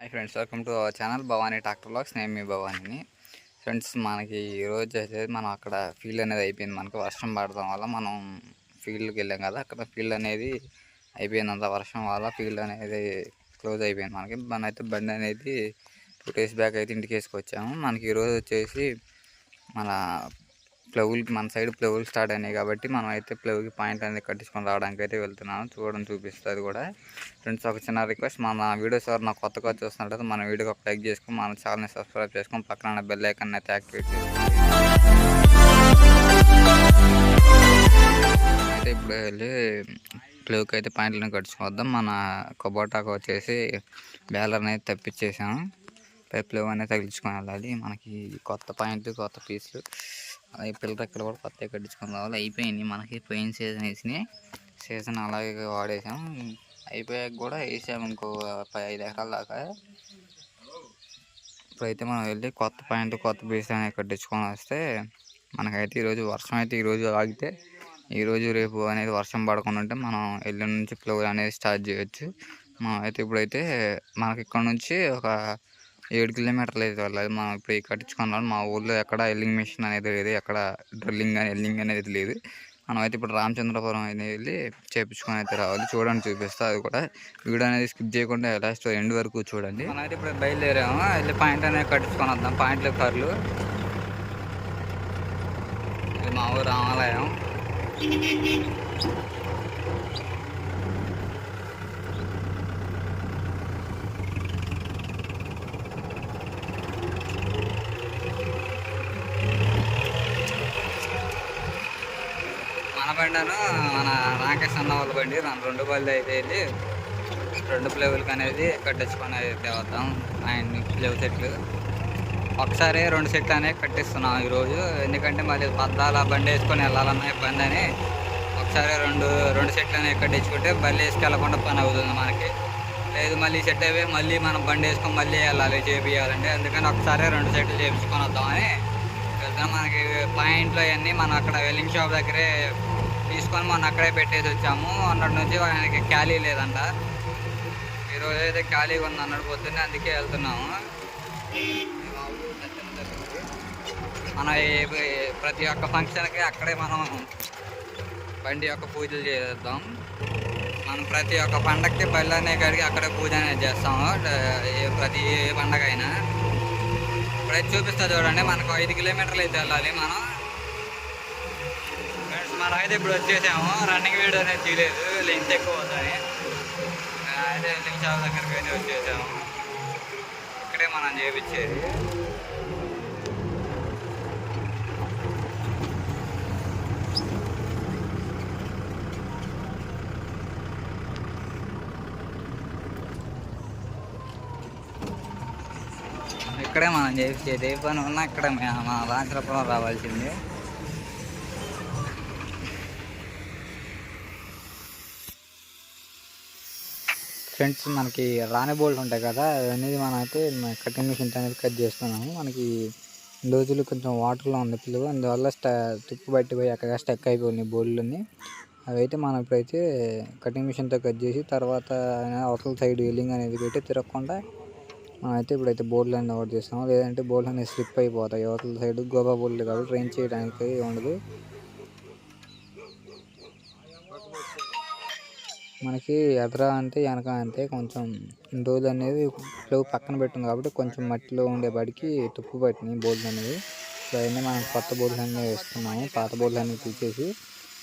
Hi friends welcome to our channel Bhavani tractor blogs నేను మీ భవానీని ఫ్రెండ్స్ మనకి ఈరోజు అయితే మనం అక్కడ ఫీల్డ్ అనేది అయిపోయింది. మనకు వర్షం పడటం వల్ల మనం ఫీల్డ్కి వెళ్ళాం కదా అక్కడ ఫీల్డ్ అనేది అయిపోయిందంత వర్షం వల్ల ఫీల్డ్ అనేది క్లోజ్ అయిపోయింది మనకి. మన అయితే బండి అనేది టూ డేస్ బ్యాక్ అయితే ఇంటికి వేసుకొచ్చాము. మనకి ఈరోజు వచ్చేసి మన ప్లవులు మన సైడ్ ప్లవులు స్టార్ట్ అయినాయి కాబట్టి మనం అయితే ప్లవ్కి పాయింట్ అనేది కట్టించుకొని రావడానికి అయితే వెళ్తున్నాను. చూడడం చూపిస్తుంది కూడా. ఫ్రెండ్స్ ఒక చిన్న రిక్వెస్ట్ మన వీడియోస్ ఎవరు నాకు కొత్తగా చూస్తున్నట్లయితే మన వీడియోకి ఒక లైక్ చేసుకొని మన ఛానల్ని సబ్స్క్రైబ్ చేసుకొని పక్కన బెల్ ఐకన్ అయితే యాక్టివేట్ అయితే ఇప్పుడు వెళ్ళి ప్లవ్కి అయితే పాయింట్లను కట్టించుకొద్దాం మన కొబ్బటాకు వచ్చేసి బ్యాలర్ అనేది తప్పించేసాము పై ప్లవ్ అనేది తగిలించుకొని వెళ్ళాలి. మనకి కొత్త పాయింట్లు కొత్త పీసులు అలాగే పిల్లరెక్కలు కూడా కొత్తగా కట్టించుకుని రావాలి అయిపోయింది. మనకి పోయిన సీజన్ వేసినాయి సీజన్ అలాగే వాడేసాం. అయిపోయాక కూడా వేసాము ఇంకో పది ఐదు ఎకరాల దాకా. ఇప్పుడైతే మనం వెళ్ళి కొత్త పాయింట్ కొత్త బీస్ అనేది కట్టించుకొని వస్తే మనకైతే ఈరోజు వర్షం అయితే ఈరోజు ఆగితే ఈరోజు రేపు అనేది వర్షం పడకుండా ఉంటే మనం ఎల్లుండి నుంచి ఫ్లోర్ అనేది స్టార్ట్ చేయొచ్చు. మనం అయితే ఇప్పుడైతే మనకి ఇక్కడ నుంచి ఒక ఏడు కిలోమీటర్లు అయితే వెళ్ళాలి. మనం ఇప్పుడు కట్టించుకున్నాం. మా ఊళ్ళో ఎక్కడ ఎల్లింగ్ మిషన్ అనేది లేదు. ఎక్కడ డ్రిల్లింగ్ అని ఎల్లింగ్ అనేది లేదు. మనం అయితే ఇప్పుడు రామచంద్రపురం అనేది వెళ్ళి చేపించుకొని అయితే రావాలి. చూడండి చూపిస్తా. అది కూడా వీడియో అనేది స్కిప్ చేయకుండా లాస్ట్ ఎండ్ వరకు చూడండి. మనం అయితే ఇప్పుడు బయలుదేరాము. వెళ్ళి పాయింట్ అనేది కట్టించుకొని వద్దాం. పాయింట్లు కార్లు. మా ఊరు రామాలయం మన బండను మన రాకేష్ అన్న వాళ్ళ బండి రెండు బళ్ళు అయితే వెళ్ళి రెండు ప్లేవులకి అనేది కట్టించుకొని అయితే వద్దాం. ఆయన ప్లేవ్ సెట్లు. ఒకసారి రెండు సెట్లు అనేవి కట్టిస్తున్నాం ఈరోజు. ఎందుకంటే మళ్ళీ పద్దాల బండి వేసుకొని వెళ్ళాలన్న ఇబ్బంది అని. ఒకసారి రెండు రెండు సెట్లు అనేవి కట్టించుకుంటే బండి వేసుకెళ్ళకుండా పని అవుతుంది మనకి. లేదు మళ్ళీ సెట్ అయిపోయి మళ్ళీ మనం బండి వేసుకొని మళ్ళీ వెళ్ళాలి చేపియాలంటే అందుకని ఒకసారి రెండు సెట్లు చేయించుకొని వద్దామని. వెళ్తాం మనకి పాయింట్లు అవన్నీ మనం అక్కడ వెల్లింగ్ షాప్ దగ్గరే తీసుకొని మనం అక్కడే పెట్టేసి వచ్చాము. అన్నటి నుంచి ఆయనకి ఖాళీ లేదంట. ఈరోజు అయితే ఖాళీగా ఉంది అన్నట్టు పొద్దున్నే అందుకే వెళ్తున్నాము. మన ప్రతి ఒక్క ఫంక్షన్కి అక్కడే మనం బండి యొక్క పూజలు చేద్దాం మనం ప్రతి ఒక్క పండగకి బళ్ళు అనే కాడికి అక్కడే పూజ అనేది చేస్తాము. ప్రతి ఏ పండగ అయినా. ఇప్పుడైతే చూపిస్తా చూడండి. మనకు ఐదు కిలోమీటర్లు అయితే వెళ్ళాలి మనం. అయితే ఇప్పుడు వచ్చేసాము? రన్నింగ్ వీడియో అనేది తీయలేదు లెంత్ ఎక్కువ అవుతుంది. అయితే లింక్ చాలా దగ్గరికి అయితే వచ్చేసాము. ఇక్కడే మనం చేపించేది ఇక్కడే మనం చేపించేది ఏ పని ఉన్నా ఇక్కడ మన రాంచరపురం రావాల్సింది. ఫ్రెండ్స్ మనకి రాని బోల్ట్ ఉంటాయి కదా అనేది మనం అయితే కటింగ్ మిషన్ అనేది కట్ చేస్తున్నాము. మనకి ఇన్ని రోజులు కొంచెం వాటర్లో ఉంది పిల్లలు అందువల్ల స్టా తుప్పు పట్టిపోయి అక్కడ స్టక్ అయిపోయినాయి బోల్డ్ని అవి అయితే మనం ఇప్పుడైతే కటింగ్ మిషన్తో కట్ చేసి తర్వాత అవతల సైడ్ వెల్లింగ్ అనేది పెట్టి తిరగకుండా మనమైతే ఇప్పుడైతే బోర్డులు అనేది ఒకటి చేస్తాము లేదంటే బోర్డులు అనేది స్లిప్ అయిపోతాయి. అవతల సైడ్ గోబా బోర్డులు కాబట్టి ట్రైన్ చేయడానికి ఉండదు. మనకి ఎదర అంటే వెనక అంతే కొంచెం ఇన్ని అనేది ఫ్లో పక్కన పెట్టాం కాబట్టి కొంచెం మట్టిలో ఉండే బడికి తుప్పు పట్టినాయి బోర్డులు అనేవి. అవన్నీ మనం కొత్త బోర్డులు అన్నీ వేస్తున్నాము. పాత బోర్డులు అన్నీ తీసేసి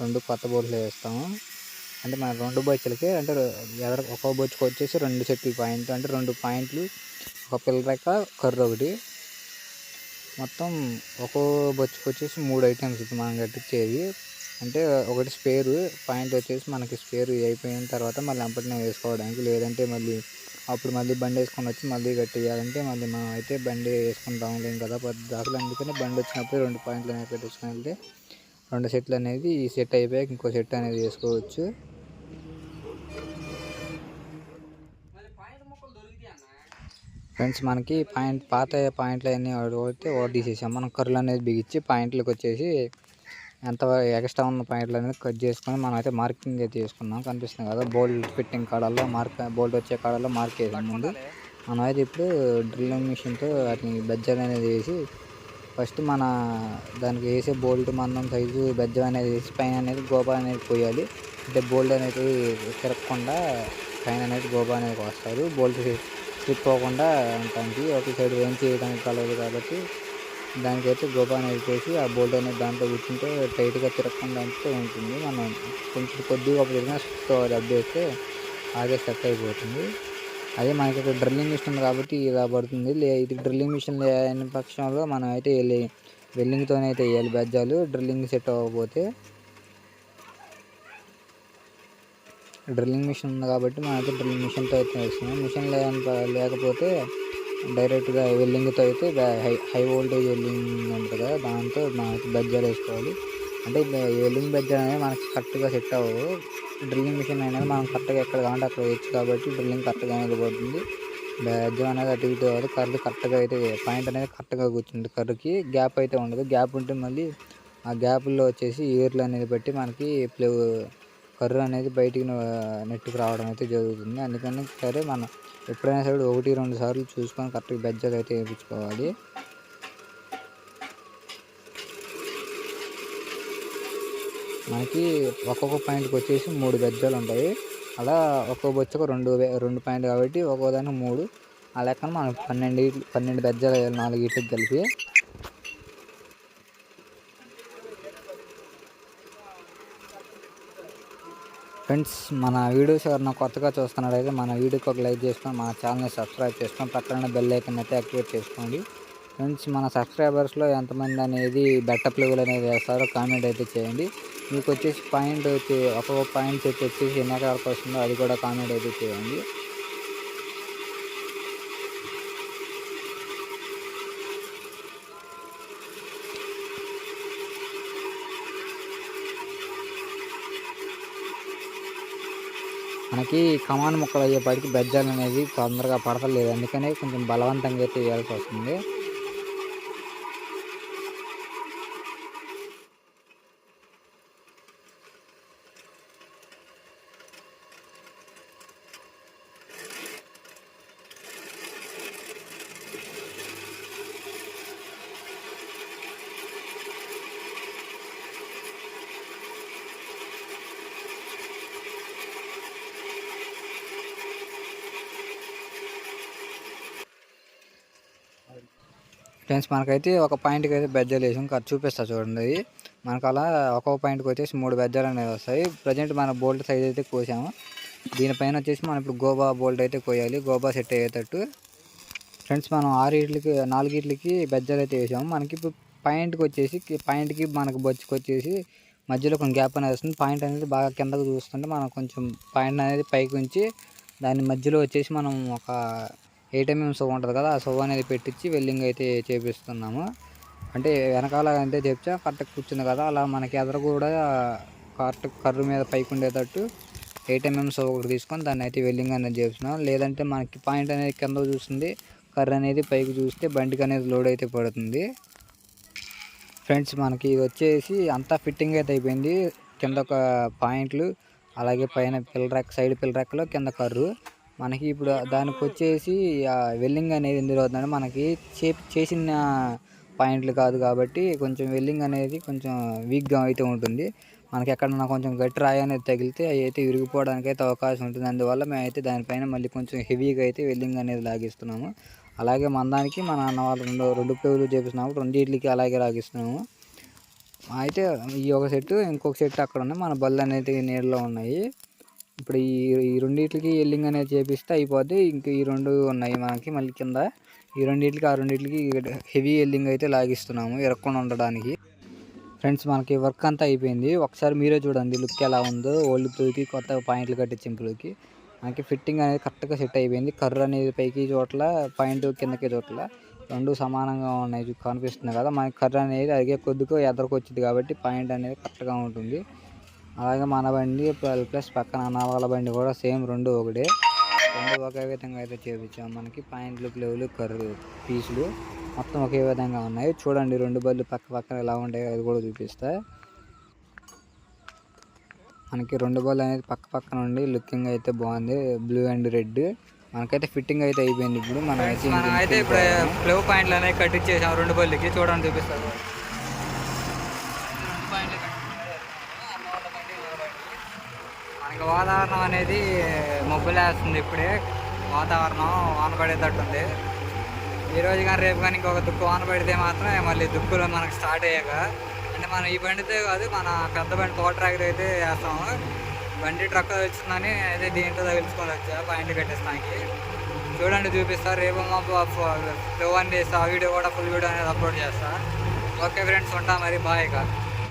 రెండు కొత్త బోర్డులు వేస్తాము. అంటే మన రెండు బొచ్చులకి అంటే ఎదర ఒక్కో బొచ్చుకు వచ్చేసి రెండు చెట్లు పాయింట్లు అంటే రెండు పాయింట్లు ఒక పిల్లరెక్క కర్ర ఒకటి. మొత్తం ఒక్కో బొచ్చుకు వచ్చేసి మూడు ఐటమ్స్ మనం కట్టించేది. అంటే ఒకటి స్పేరు పాయింట్ వచ్చేసి మనకి స్పేర్ అయిపోయిన తర్వాత మళ్ళీ అంపటినే వేసుకోవడానికి లేదంటే మళ్ళీ అప్పుడు మళ్ళీ బండి వేసుకొని వచ్చి మళ్ళీ కట్టేయాలంటే మళ్ళీ మనం అయితే బండి వేసుకుంటాం లేం కదా పది అసలు అందుకని బండి వచ్చినప్పుడు రెండు పాయింట్లు అనేవి కట్టించుకొని వెళ్తే రెండు సెట్లు అనేది ఈ సెట్ అయిపోయాక ఇంకో సెట్ అనేది వేసుకోవచ్చు. ఫ్రెండ్స్ మనకి పాయింట్ పాత పాయింట్లు అన్నీ ఒకటి ఓవర్ తీసేసాం మనం కర్రలు అనేది బిగించి పాయింట్లకు వచ్చేసి ఎంత ఎక్స్ట్రా ఉన్న పాయింట్లు అనేది కట్ చేసుకొని మనం అయితే మార్కింగ్ అయితే చేసుకున్నాం కనిపిస్తుంది కదా బోల్ట్ ఫిట్టింగ్ కాడల్లో మార్క్ బోల్ట్ వచ్చే కాడల్లో మార్క్ వేసాం ముందు. మనం అయితే ఇప్పుడు డ్రిల్లింగ్ మిషన్తో వాటిని బెజ్జలు అనేది వేసి ఫస్ట్ మన దానికి వేసే బోల్ట్ మందం సైజు బెజ్జం అనేది వేసి పైన అనేది గోబా అనేది పోయాలి. అంటే బోల్ట్ అనేది తిరగకుండా పైన అనేది గోబా అనేది వస్తారు. బోల్ట్ స్లిప్ అవ్వకుండా ఉండటానికి ఒక సైడ్ వేయించి చేయడానికి కలదు కాబట్టి దానికైతే గోబా అనేది చేసి ఆ బోల్ట్ అనేది దాంట్లో కూర్చుంటే టైట్గా తిరగకుండా అయితే ఉంటుంది. మనం కొంచెం కొద్దిగా ఒక తిరిగినా స్విచ్తో దబ్బేస్తే అదే సెట్ అయిపోతుంది. అదే మనకి ఇక్కడ డ్రిల్లింగ్ మిషన్ ఉంది కాబట్టి ఇలా పడుతుంది. లే ఇది డ్రిల్లింగ్ మిషన్ లేని పక్షంలో మనం అయితే వెళ్ళి వెల్లింగ్తోనే అయితే వేయాలి. బెజ్జాలు డ్రిల్లింగ్ సెట్ అవ్వకపోతే డ్రిల్లింగ్ మిషన్ ఉంది కాబట్టి మనం అయితే డ్రిల్లింగ్ మిషన్తో అయితే వేస్తున్నాం. మిషన్ లేకపోతే డైరెక్ట్గా వెల్లింగ్తో అయితే హై హై వోల్టేజ్ వెల్లింగ్ ఉంటుంది కదా దాంతో మనకి బెజ్జాలు వేసుకోవాలి. అంటే వెల్లింగ్ బెజ్జాలు అనేది మనకి కరెక్ట్గా సెట్ అవ్వవు. డ్రిల్లింగ్ మిషన్ అనేది మనం కరెక్ట్గా ఎక్కడ కావాలంటే అక్కడ వేయచ్చు కాబట్టి డ్రిల్లింగ్ కరెక్ట్గా అనేది పడుతుంది అనేది అటు ఇటు కాదు కర్రీ కరెక్ట్గా అయితే పాయింట్ అనేది కరెక్ట్గా కూర్చుంది. కర్రుకి గ్యాప్ అయితే ఉండదు. గ్యాప్ ఉంటే మళ్ళీ ఆ గ్యాప్లో వచ్చేసి ఏర్లు అనేది బట్టి మనకి ప్లే కర్ర అనేది బయటికి నెట్టుకు రావడం అయితే జరుగుతుంది. అందుకని సరే మనం ఎప్పుడైనా సరే ఒకటి రెండు సార్లు చూసుకొని కరెక్ట్గా బెజ్జలు అయితే వేయించుకోవాలి. మనకి ఒక్కొక్క పాయింట్కి వచ్చేసి మూడు బెజ్జలు ఉంటాయి. అలా ఒక్కొక్క బొచ్చకు రెండు రెండు పాయింట్ కాబట్టి ఒక్కొక్క దానికి మూడు. ఆ లెక్కన మనం పన్నెండు పన్నెండు బెజ్జలు నాలుగు ఇటుకి కలిపి. ఫ్రెండ్స్ మన వీడియోస్ ఎవరైనా కొత్తగా చూస్తున్నారైతే మన వీడియోకి ఒక లైక్ చేసుకొని మన ఛానల్ని సబ్స్క్రైబ్ చేసుకొని పక్కన బెల్ ఐకన్ అయితే యాక్టివేట్ చేసుకోండి. ఫ్రెండ్స్ మన సబ్స్క్రైబర్స్లో ఎంతమంది అనేది బెటర్ ప్లేవులు అనేది వేస్తారో కామెంట్ అయితే చేయండి. మీకు వచ్చేసి పాయింట్ వచ్చి ఒక్కొక్క పాయింట్ చెప్పి వచ్చేసి ఎన్ని ఎకరాలకు వస్తుందో అది కూడా కామెంట్ అయితే చేయండి. మనకి కమాన్ ముక్కలు అయ్యేపాటికి బెజ్జాలు అనేది తొందరగా పడతలేదు. అందుకనే కొంచెం బలవంతంగా అయితే వేయాల్సి వస్తుంది. ఫ్రెండ్స్ మనకైతే ఒక పాయింట్కి అయితే బెజ్జాలు వేసాం. ఖర్చు చూపిస్తా చూడండి. అది మనకు అలా ఒక్కొక్క పాయింట్కి వచ్చేసి మూడు బెజ్జాలు అనేవి వస్తాయి. ప్రజెంట్ మన బోల్ట్ సైజ్ అయితే కోసాము. దీనిపైన వచ్చేసి మనం ఇప్పుడు గోబా బోల్ట్ అయితే కోయాలి. గోబా సెట్ అయ్యేటట్టు. ఫ్రెండ్స్ మనం ఆరు ఇట్లకి నాలుగు ఇట్లకి బెజ్జాలు అయితే వేసాము. మనకి ఇప్పుడు పాయింట్కి వచ్చేసి పాయింట్కి మనకు బొచ్చుకు వచ్చేసి మధ్యలో కొంచెం గ్యాప్ అనేది వస్తుంది. పాయింట్ అనేది బాగా కిందకు చూస్తుంటే మనం కొంచెం పాయింట్ అనేది పైకి ఉంచి దాని మధ్యలో వచ్చేసి మనం ఒక ఎయిట్ ఎంఎం ఉంటుంది కదా ఆ సవ్ అనేది పెట్టించి వెల్డింగ్ అయితే చేపిస్తున్నాము. అంటే వెనకాల అంటే చెప్తే కరెక్ట్ కూర్చుంది కదా అలా మనకి ఎదర కూడా కరెక్ట్ కర్రు మీద పైకి ఉండేటట్టు ఎయిట్ ఎంఎం ఒకటి తీసుకొని దాన్ని అయితే వెల్డింగ్ అనేది చేస్తున్నాం లేదంటే మనకి పాయింట్ అనేది కింద చూస్తుంది కర్ర అనేది పైకి చూస్తే బండికి అనేది లోడ్ అయితే పడుతుంది. ఫ్రెండ్స్ మనకి ఇది వచ్చేసి అంతా ఫిట్టింగ్ అయితే అయిపోయింది. కింద ఒక పాయింట్లు అలాగే పైన పిల్లరెక్ సైడ్ పిల్లరెక్కలో కింద కర్రు. మనకి ఇప్పుడు దానికి వచ్చేసి వెల్లింగ్ అనేది ఎందుకు అవుతుందంటే మనకి చే చేసిన పాయింట్లు కాదు కాబట్టి కొంచెం వెల్లింగ్ అనేది కొంచెం వీక్గా అయితే ఉంటుంది. మనకి ఎక్కడన్నా కొంచెం గట్టి రాయి అనేది తగిలితే అవి అయితే విరిగిపోవడానికి అయితే అవకాశం ఉంటుంది. అందువల్ల మేము అయితే దానిపైన మళ్ళీ కొంచెం హెవీగా అయితే వెల్లింగ్ అనేది లాగిస్తున్నాము. అలాగే మందానికి మన అన్న వాళ్ళు రెండు రెండు పేర్లు చేపిస్తున్నాము రెండింటికి అలాగే లాగిస్తున్నాము. అయితే ఈ ఒక సెట్ ఇంకొక సెట్ అక్కడ ఉన్నాయి మన బళ్ళు అనేది నీళ్ళలో ఉన్నాయి. ఇప్పుడు ఈ ఈ రెండింటికి ఎల్లింగ్ అనేది చేపిస్తే అయిపోద్ది. ఇంక ఈ రెండు ఉన్నాయి మనకి మళ్ళీ కింద. ఈ రెండింటికి ఆ రెండింటికి హెవీ ఎల్లింగ్ అయితే లాగిస్తున్నాము ఎరక్కుండా ఉండడానికి. ఫ్రెండ్స్ మనకి వర్క్ అంతా అయిపోయింది. ఒకసారి మీరే చూడండి లుక్ ఎలా ఉందో. ఓల్డ్ ప్లూకి కొత్త పాయింట్లు కట్టించిన ప్లూకి మనకి ఫిట్టింగ్ అనేది కరెక్ట్గా సెట్ అయిపోయింది. కర్ర అనేది పైకి చోట్ల పాయింట్ కిందకి చోట్ల రెండు సమానంగా ఉన్నాయి. కనిపిస్తుంది కదా. మనకి కర్ర అనేది అడిగే కొద్దిగా ఎదరకు వచ్చింది కాబట్టి పాయింట్ అనేది కరెక్ట్గా ఉంటుంది. అలాగే మన బండి ప్లస్ పక్కన అన్న వాళ్ళ బండి కూడా సేమ్ రెండు ఒకటే. రెండు ఒకే విధంగా అయితే చేపించాం. మనకి పాయింట్లు ప్లేవులు కర్రు పీసులు మొత్తం ఒకే విధంగా ఉన్నాయి. చూడండి రెండు బళ్ళు పక్క పక్కన ఎలా ఉంటాయో అది కూడా చూపిస్తా. మనకి రెండు బళ్ళు అనేది పక్క పక్కన ఉండి లుకింగ్ అయితే బాగుంది. బ్లూ అండ్ రెడ్ మనకైతే ఫిట్టింగ్ అయితే అయిపోయింది ఇప్పుడు. మనం అయితే ఇప్పుడు. ఫ్లో పాయింట్లు అనేవి కట్టించేసాం రెండు బల్లికి చూడండి చూపిస్తారు మనకి వాతావరణం అనేది మబ్బులేస్తుంది ఇప్పుడే. వాతావరణం వాన పడేటట్టుంది ఈ రోజు కానీ రేపు కానీ ఇంకొక దుక్కు వాన పడితే మాత్రం మళ్ళీ దుక్కులు మనకు స్టార్ట్ అయ్యాక. అంటే మనం ఈ బండితే కాదు మన పెద్ద బండి తోట ట్రాక్టర్ అయితే వేస్తాము. బండి ట్రక్ వచ్చిందని అయితే దీంతో తగిలించుకొని వచ్చా పాయింట్ కట్టేస్తానికి చూడండి చూపిస్తా. రేపు మా ఫ్లో అని చేస్తా ఆ వీడియో కూడా ఫుల్ వీడియో అనేది అప్లోడ్ చేస్తా. ఓకే ఫ్రెండ్స్ ఉంటా మరి. బాయ్ ఇక.